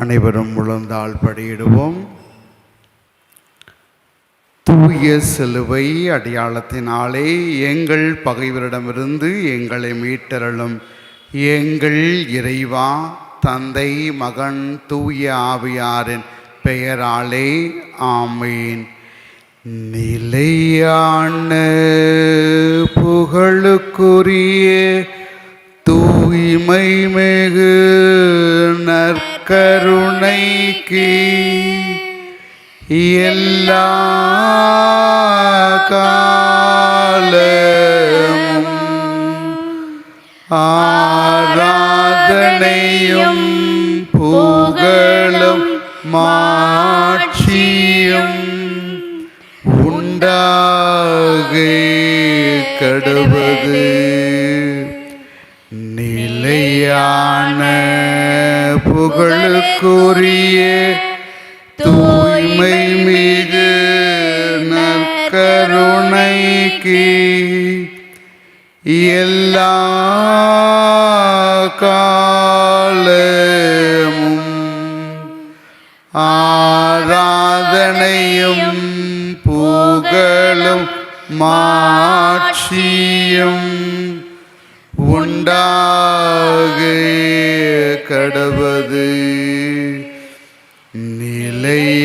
அனைவரும் முழந்தாள் படியிடுவோம். தூய சிலுவை அடையாளத்தினாலே எங்கள் பகைவரிடமிருந்து எங்களை மீட்டரலும் எங்கள் இறைவா தந்தை மகன் தூய ஆவியாரின் பெயராலே ஆமீன். நிலையான புகழுக்குரிய தூய்மை மிகு கருணைக்கு எல்லா காலமும் ஆராதனையும் புகழும் மாட்சியும் உண்டா புகழுக்குரிய தூய்மை மீது நற்கருணைக்கு எல்லா காலமும் ஆராதனையும் புகழும் மாட்சியும் உண்டாக கடவது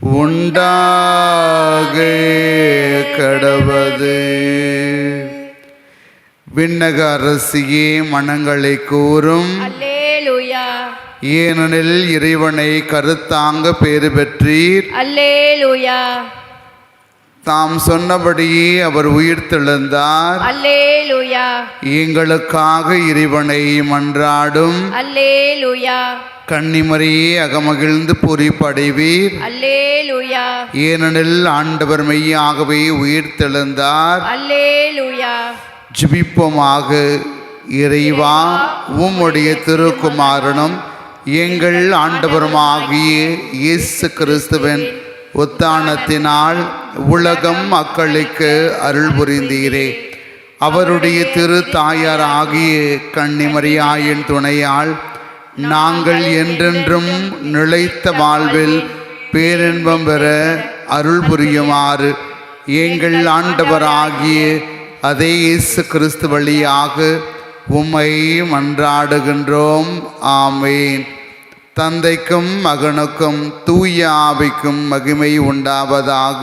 உண்டாக கடவது விண்ணக அரசியே மனங்களை கூறும். ஏனெனில் இறைவனை கருத்தாங்க பேறு பெற்றீர். அல்லேலூயா. தாம் சொன்னபடியே அவர் உயிர்த்தெழுந்தார் எங்களுக்காக இறைவனை மன்றாடும். கன்னிமரியே அகமகிழ்ந்து பொறிப்படைவீர் ஏனெனில் ஆண்டவர் மெய்யாகவே உயிர்த்தெழுந்தார் அல்லேலூயா. ஜிபிப்போமாக இறைவா உம்முடைய திருக்குமாரனும் எங்கள் ஆண்டவருமாகிய இயேசு கிறிஸ்துவின் உத்தானத்தினால் உலகம் மக்களுக்கு அருள் புரிந்தீரே. அவருடைய திரு தாயார் ஆகிய கன்னிமரியாயின் துணையால் நாங்கள் என்றென்றும் நிலைத்த வாழ்வில் பேரின்பம் பெற அருள் புரியுமாறு எங்கள் ஆண்டவராகிய அதே இயேசு கிறிஸ்து வழியாக உம்மை மன்றாடுகின்றோம். ஆமேன். தந்தைக்கும் மகனுக்கும் தூய ஆவிக்கும் மகிமை உண்டாவதாக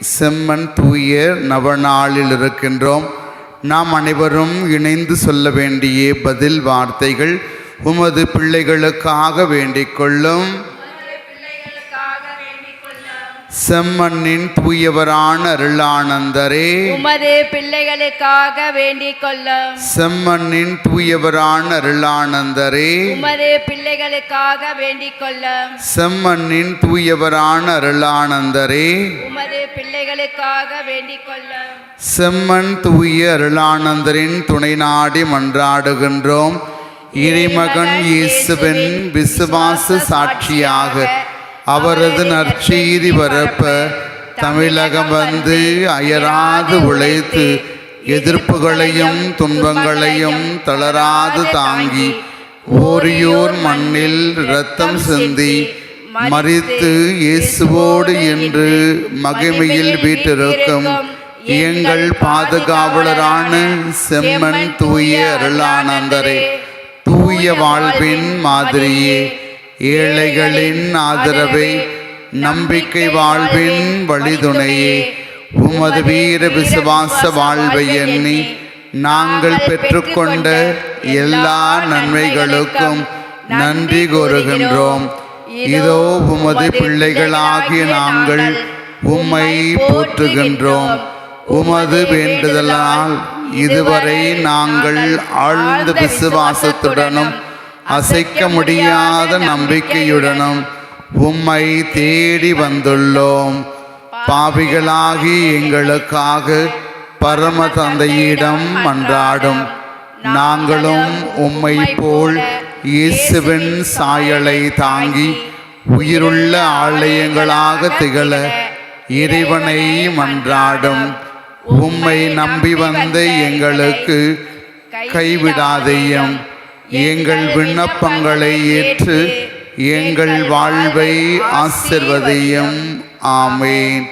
செம்மன் தூய நவநாளில் இருக்கின்றோம். நாம் அனைவரும் இணைந்து சொல்ல வேண்டிய பதில் வார்த்தைகள் உமது பிள்ளைகளுக்காக வேண்டிக் கொள்ளும். செம்மண்ணின் தூயவரான அருளானந்தரே. உமது பிள்ளைகளுக்காக வேண்டிக் கொள்ளும். செம்மண்ணின் தூயவரான அருளானந்தரே. உமது பிள்ளைகளுக்காக வேண்டிக் கொள்ளும். செம்மண்ணின் தூயவரான அருளானந்தரே. உமது பிள்ளைகளுக்காக வேண்டிக் கொள்ளும். செம்மன் தூய அருளானந்தரின் துணை நாடி மன்றாடுகின்றோம். இறைமகன் இயேசுவின் விசுவாச சாட்சியாக அவரது நற்செய்தி பரப்ப தமிழகம் வந்து அயராது உழைத்து எதிர்ப்புகளையும் துன்பங்களையும் தளராது தாங்கி ஓரியோர் மண்ணில் இரத்தம் சிந்தி மறித்து இயேசுவோடு என்று மகிமையில் வீட்டிருக்கும் எங்கள் பாதுகாவலரான செம்மன் தூய அருளானந்தரே தூய வாழ்வின் மாதிரியே ஏழைகளின் ஆதரவை நம்பிக்கை வாழ்வின் வழிதுணையே உமது வீர விசுவாச வாழ்வை எண்ணி நாங்கள் பெற்றுக்கொண்ட எல்லா நன்மைகளுக்கும் நன்றி கூறுகின்றோம். இதோ உமது பிள்ளைகளாகிய நாங்கள் உம்மை போற்றுகின்றோம். உமது வேண்டுதலால் இதுவரை நாங்கள் ஆழ்ந்த விசுவாசத்துடனும் அசைக்க முடியாத நம்பிக்கையுடனும் உம்மை தேடி வந்துள்ளோம். பாவிகளாகி எங்களுக்காக பரம தந்தையிடம் மன்றாடும். நாங்களும் உம்மை போல் இயேசுவின் சாயலை தாங்கி உயிருள்ள ஆலயங்களாக திகழ இறைவனை மன்றாடும். உம்மை நம்பி வந்த எங்களுக்கு கைவிடாதையும். எங்கள் விண்ணப்பங்களை ஏற்று எங்கள் வாழ்வை ஆசிர்வதையும். ஆமேன்.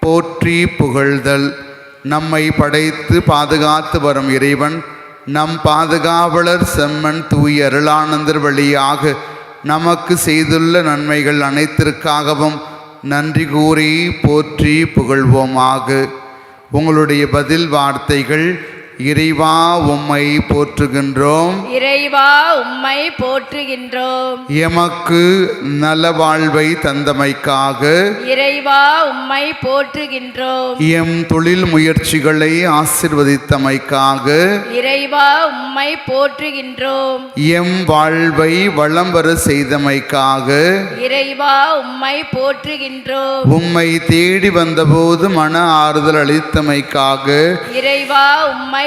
போற்றி புகழ்தல். நம்மை படைத்து பாதுகாத்து வரும் இறைவன். நம் பாதுகாவலர் செம்மன் தூய் அருளானந்தர் வழியாக நமக்கு செய்துள்ள நன்மைகள் அனைத்திற்காகவும் நன்றி கூறி போற்றி புகழ்வோமாக. உங்களுடைய பதில் வார்த்தைகள் இறைவா உம்மை போற்றுகின்றோம். இறைவா உம்மை போற்றுகின்றோம். எமக்கு நல வாழ்வை தந்தமைக்காக இறைவா உம்மை போற்றுகின்றோம். எம் தொழில் முயற்சிகளை ஆசிர்வதித்தமைக்காக இறைவா உம்மை போற்றுகின்றோம். எம் வாழ்வை வளம் வர செய்தமைக்காக இறைவா உம்மை போற்றுகின்றோம். உம்மை தேடி வந்தபோது மன ஆறுதல் அளித்தமைக்காக இறைவா உம்மை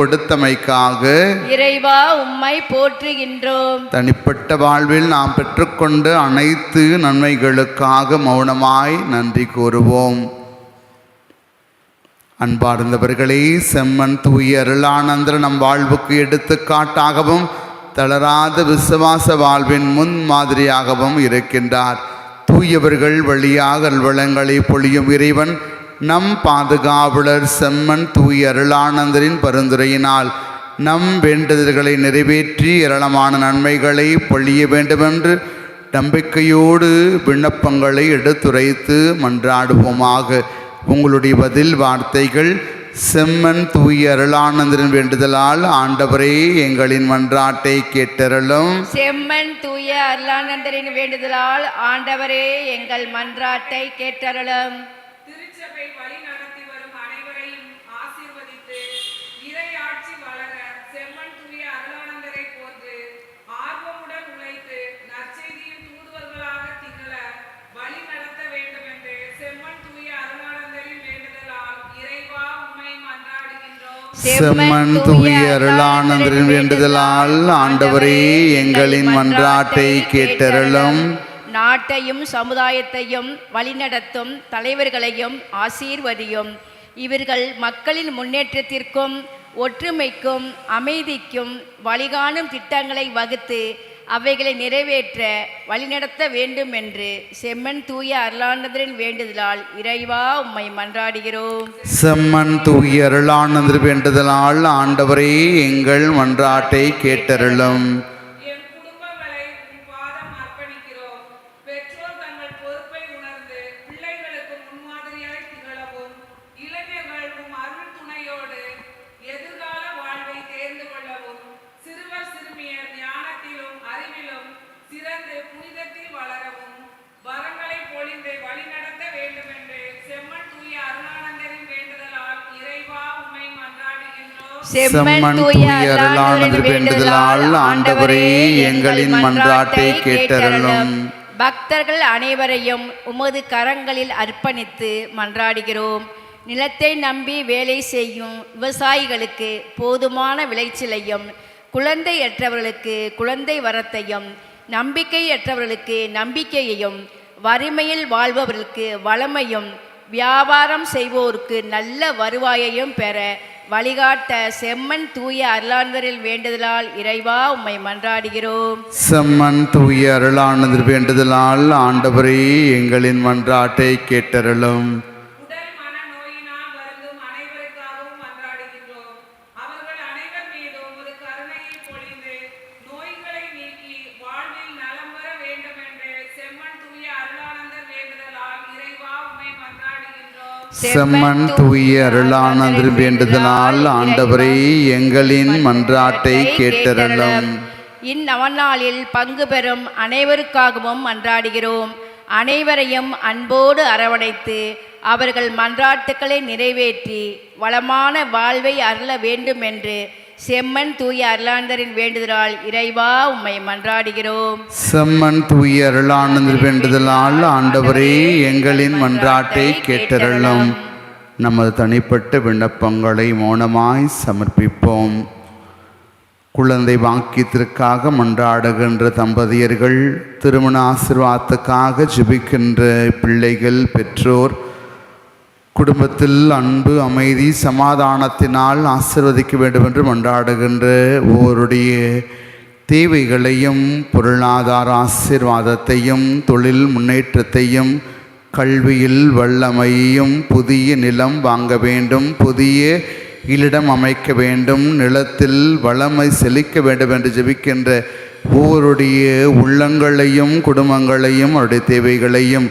கொடுத்தமைக்காக இறைவா உம்மை போற்றுகின்றோம். தனிப்பட்ட வாழ்வில் நாம் பெற்றுக்கொண்ட அனைத்து நன்மைகளுக்காக மௌனமாய் நன்றி கூறுவோம். அன்பார்ந்தவர்களே செம்மன் தூய அருளானந்தர் நம் வாழ்வுக்கு எடுத்துக்காட்டாகவும் தளராத விசுவாச வாழ்வின் முன் மாதிரியாகவும் இருக்கின்றார். தூயவர்கள் வழியாக அல்வளங்களை பொழியும் இறைவன் நம் பாதுகாவலர் செம்மன் தூய அருளானந்தரின் பரிந்துரையினால் நம் வேண்டுதல்களை நிறைவேற்றி ஏராளமான நன்மைகளை பொழிய வேண்டுமென்று நம்பிக்கையோடு விண்ணப்பங்களை எடுத்துரைத்து மன்றாடுவோமாக. உங்களுடைய பதில் வார்த்தைகள் செம்மன் தூய அருளானந்தரின் வேண்டுதலால் ஆண்டவரே எங்களின் மன்றாட்டை கேட்டருளும். செம்மன் தூய அருளானந்தரின் வேண்டுதலால் ஆண்டவரே எங்கள் மன்றாட்டை கேட்டருளும் திருச்சபை வழி நடத்தி வரும் அனைவரையும் ஆசீர்வதித்து இறை ஆட்சி வளர செம்மன் தூய அருளானந்தரை போன்று ஆர்வமுடன் உழைத்து நற்செய்தியின் தூதுவர்களாக திகழ வழி நடத்த வேண்டும் என்று செம்மன் தூய அருளானந்தரின் வேண்டுதலால் இறைவா உம்மை மன்றாடுகின்றோம் செம்மன் தூய அருளானந்தரின் வேண்டுதலால் ஆண்டவரே எங்களின் மன்றாட்டை கேட்டருளும். நாட்டையும் சமுதாயத்தையும் வழிநடத்தும் தலைவர்களையும் ஆசீர்வதியும். இவர்கள் மக்களின் முன்னேற்றத்திற்கும் ஒற்றுமைக்கும் அமைதிக்கும் வழிகாணும் திட்டங்களை வகுத்து அவைகளை நிறைவேற்ற வழிநடத்த வேண்டும் என்று செம்மன் தூய அருளானந்தரின் வேண்டுதலால் இறைவா உம்மை மன்றாடுகிறோம். செம்மன் தூய அருளானந்தர் வேண்டுதலால் ஆண்டவரே எங்கள் மன்றாட்டை கேட்டருளும். மன்றாடுகின்றோம் செம்மன் தூய அருளானந்தர் வேண்டுதலால் ஆண்டவரே எங்களின் மன்றாட்டை கேட்டருளும். பக்தர்கள் அனைவரையும் உமது கரங்களில் அர்ப்பணித்து மன்றாடுகிறோம். நிலத்தை நம்பி வேலை செய்யும் விவசாயிகளுக்கு போதுமான விளைச்சலையும் குழந்தையற்றவர்களுக்கு குழந்தை வரத்தையும் நம்பிக்கையற்றவர்களுக்கு நம்பிக்கையையும் வறுமையில் வாழ்பவர்களுக்கு வளமையும் வியாபாரம் செய்வோருக்கு நல்ல வருவாயையும் பெற வழிகாட்ட செம்மன் தூய அருளானதரில் வேண்டுதலால் இறைவா உம்மை மன்றாடுகிறோம். செம்மன் தூய அருளானது வேண்டுதலால் ஆண்டவரே எங்களின் மன்றாட்டை கேட்டருளும் உடல் மன நோயினால் வருந்தும் அனைவருக்காகவும் மன்றாடுகின்றோம் அவர்கள் அனைவர் மீதும் உமது கருணையை பொழிந்து நோய்களை நீக்கி வாழ்வில் நலம் பெற வேண்டும் என்று செம்மன் தூய அருளானந்தர் வேண்டுதலால் இறைவா உம்மை மன்றாடுகின்றோம் செம்மன் தூய அருளானது வேண்டுதலால் ஆண்டவரே எங்களின் மன்றாட்டை கேட்டருளும். இந்நவநாளில் பங்கு பெறும் அனைவருக்காகவும் மன்றாடுகிறோம். அனைவரையும் அன்போடு அரவணைத்து அவர்கள் மன்றாட்டுக்களை நிறைவேற்றி வளமான வாழ்வை அருள வேண்டும் என்று செம்மன் தூய அருளாந்தரின் வேண்டுதலால் இறைவா உம்மை மன்றாடுகிறோம். செம்மன் தூய அருளானது வேண்டுதலால் ஆண்டவரே எங்களின் மன்றாட்டை கேட்டருளும். நமது தனிப்பட்ட விண்ணப்பங்களை மௌனமாய் சமர்ப்பிப்போம். குழந்தை வாக்கியத்திற்காக மன்றாடுகின்ற தம்பதியர்கள் திருமண ஆசிர்வாதத்துக்காக ஜிபிக்கின்ற பிள்ளைகள் பெற்றோர் குடும்பத்தில் அன்பு அமைதி சமாதானத்தினால் ஆசிர்வதிக்க வேண்டும் என்று மன்றாடுகின்ற ஒவ்வொருடைய தேவைகளையும் பொருளாதார ஆசீர்வாதத்தையும் தொழில் முன்னேற்றத்தையும் கல்வியில் வல்லமையையும் புதிய நிலம் வாங்க வேண்டும் புதிய இல்லிடம் அமைக்க வேண்டும் நிலத்தில் வளமை செழிக்க வேண்டும் என்று ஜெபிக்கின்ற ஒவ்வொருடைய உள்ளங்களையும் குடும்பங்களையும் அவருடைய தேவைகளையும்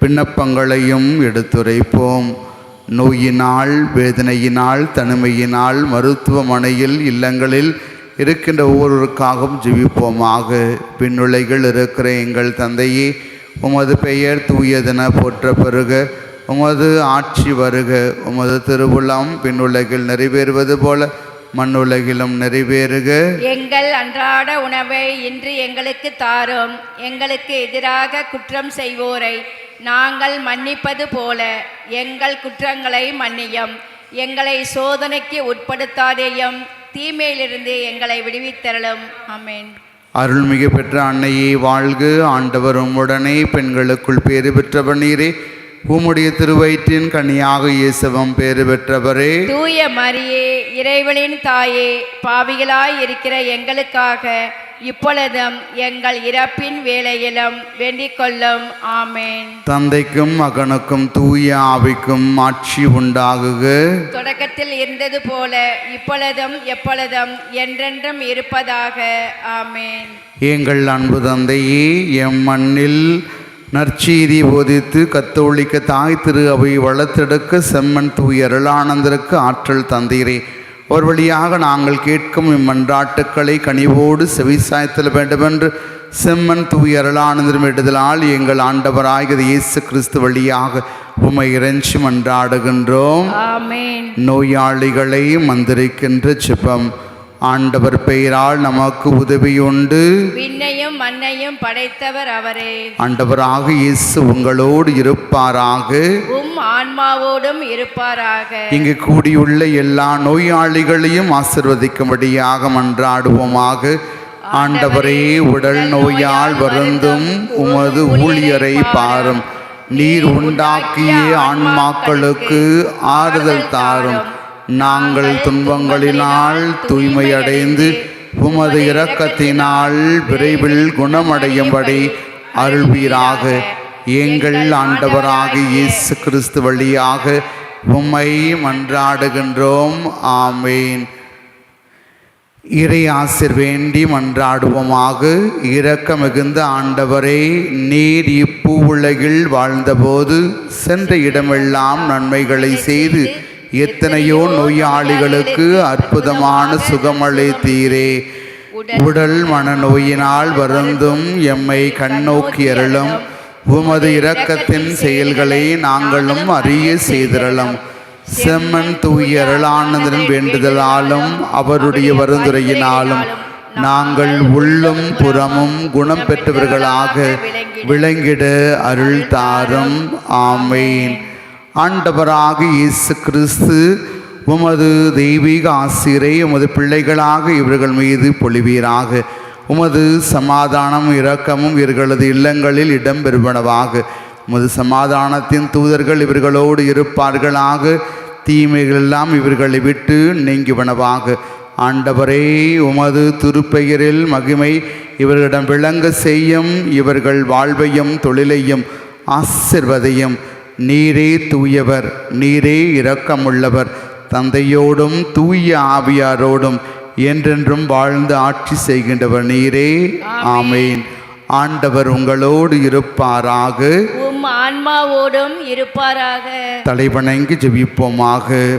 விண்ணப்பங்களையும் எடுத்துரைப்போம். நோயினால் வேதனையினால் தனிமையினால் மருத்துவமனையில் இல்லங்களில் இருக்கின்ற ஒவ்வொருவருக்காகவும் ஜெபிப்போமாக. பின்னுலைகள் இருக்கிற எங்கள் தந்தையே உமது பெயர் தூயதென போற்ற பெருக உமது ஆட்சி வருக. உமது திருவுளம் பின்னுலகில் நிறைவேறுவது போல மண்ணுலகிலும் நிறைவேறுக. எங்கள் அன்றாட உணவை இன்று எங்களுக்கு தாரும். எங்களுக்கு எதிராக குற்றம் செய்வோரை. நாங்கள் மன்னிப்பது போல எங்கள் குற்றங்களை மன்னியும். எங்களை சோதனைக்கு உட்படுத்தாதேயும் தீமையிலிருந்து எங்களை விடுவித்தரலும் ஆமென். அருள்மிகு பெற்ற அன்னையே வாழ்க. ஆண்டவர் உம்முடனே பெண்களுக்குள் பேறு பெற்றவர் நீரே. உம்முடைய திருவயிற்றின் கனியாக இயேசவம் பேறு பெற்றவரே. தூய மரியே இறைவனின் தாயே பாவிகளாய் இருக்கிற எங்களுக்காக இப்பொழுதும் எங்கள் இறப்பின் வேளையிலும் வேண்டிக் கொள்ளும். ஆமேன். தந்தைக்கும் மகனுக்கும் தூய ஆவிக்கும் ஆட்சி உண்டாகுக. தொடக்கத்தில் இருந்தது போல இப்பொழுதும் எப்பொழுதும் என்றென்றும் இருப்பதாக. ஆமேன். எங்கள் அன்பு தந்தையே எம் மண்ணில் நற்செய்தி போதித்து கத்தோலிக்க தாய் திரு அவை வளர்த்தெடுக்க செம்மன் தூய அருளானந்தருக்கு ஆற்றல் தந்தீரே. ஒரு வழியாக நாங்கள் கேட்கும் இம்மன்றாட்டுக்களை கனிவோடு செவிசாய்த்தல் வேண்டுமென்று செம்மன் தூய அருளானந்தரும் விடுதலால் எங்கள் ஆண்டவராகிய இயேசு கிறிஸ்து வழியாக உமை இறைஞ்சி மன்றாடுகின்றோம். நோயாளிகளை மந்திரிக்கின்ற ஜெபம். ஆண்டவர் பெயரால் நமக்கு உதவியுண்டு. விண்ணையும் மண்ணையும் படைத்தவர் அவரே. ஆண்டவராக இயேசு உங்களோடு இருப்பாராக. உம் ஆன்மாவோடும் இருப்பாராக. இங்கு கூடியுள்ள எல்லா நோயாளிகளையும் ஆசிர்வதிக்கும்படியாக மன்றாடுவோமாக. ஆண்டவரே உடல் நோயால் வருந்தும். உமது ஊழியரை பாரும். நீர் உண்டாக்கிய ஆன்மாக்களுக்கு ஆறுதல் தாரும். நாங்கள் துன்பங்களினால் தூய்மையடைந்து உமது இரக்கத்தினால் விரைவில் குணமடையும்படி அருள்வீராக. எங்கள் ஆண்டவராக இயேசு கிறிஸ்து வழியாக உம்மை மன்றாடுகின்றோம். ஆமேன். இறை ஆசிர் வேண்டி மன்றாடுவோமாக. இரக்க மிகுந்த ஆண்டவரே நீர் இப்பூ உலகில் வாழ்ந்தபோது சென்ற இடமெல்லாம் நன்மைகளை செய்து எத்தனையோ நோயாளிகளுக்கு அற்புதமான சுகமளித்தீரே உடல் மனநோயினால் வருந்தும் எம்மை கண்ணோக்கி அருளும். உமது இரக்கத்தின் செயல்களை நாங்களும் அறிய செய்திரளும். செம்மன் தூய அருளானந்தன் வேண்டுதலாலும் அவருடைய வருந்துரையினாலும் நாங்கள் உள்ளும் புறமும் குணம் பெற்றவர்களாக விளங்கிட அருள் தாரும். ஆமேன். ஆண்டவராக இயேசு கிறிஸ்து உமது தெய்வீக ஆசிரை உமது பிள்ளைகளாக இவர்கள் மீது பொழிவீராக. உமது சமாதானம் இரக்கமும் இவர்களது இல்லங்களில் இடம்பெறுவனவாக. உமது சமாதானத்தின் தூதர்கள் இவர்களோடு இருப்பார்களாக. தீமைகளெல்லாம் இவர்களை விட்டு நீங்குவனவாக. ஆண்டவரே உமது திருப்பெயரில் மகிமை இவர்களிடம் விளங்க செய்யும். இவர்கள் வாழ்வையும் தொழிலையும் ஆசிர்வதையும் நீரே தூயவர் நீரே இரக்கமுள்ளவர். தந்தையோடும் தூய ஆவியாரோடும் என்றென்றும் வாழ்ந்து ஆட்சி செய்கின்றவர் நீரே. ஆமேன். ஆண்டவர் உங்களோடு இருப்பாராக. உம் ஆன்மாவோடும் இருப்பாராக. தலைவணங்கி ஜெபிப்போமாக.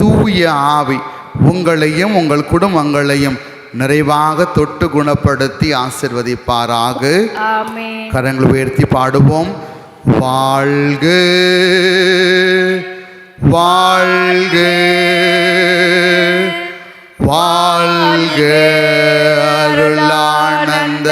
தூய ஆவி உங்களையும் உங்கள் குடும்பங்களையும் நிறைவாக தொட்டு குணப்படுத்தி ஆசிர்வதிப்பாராக. கரங்கள் உயர்த்தி பாடுவோம். வாழ்க வாழ்க வாழ்க அருளானந்தரே.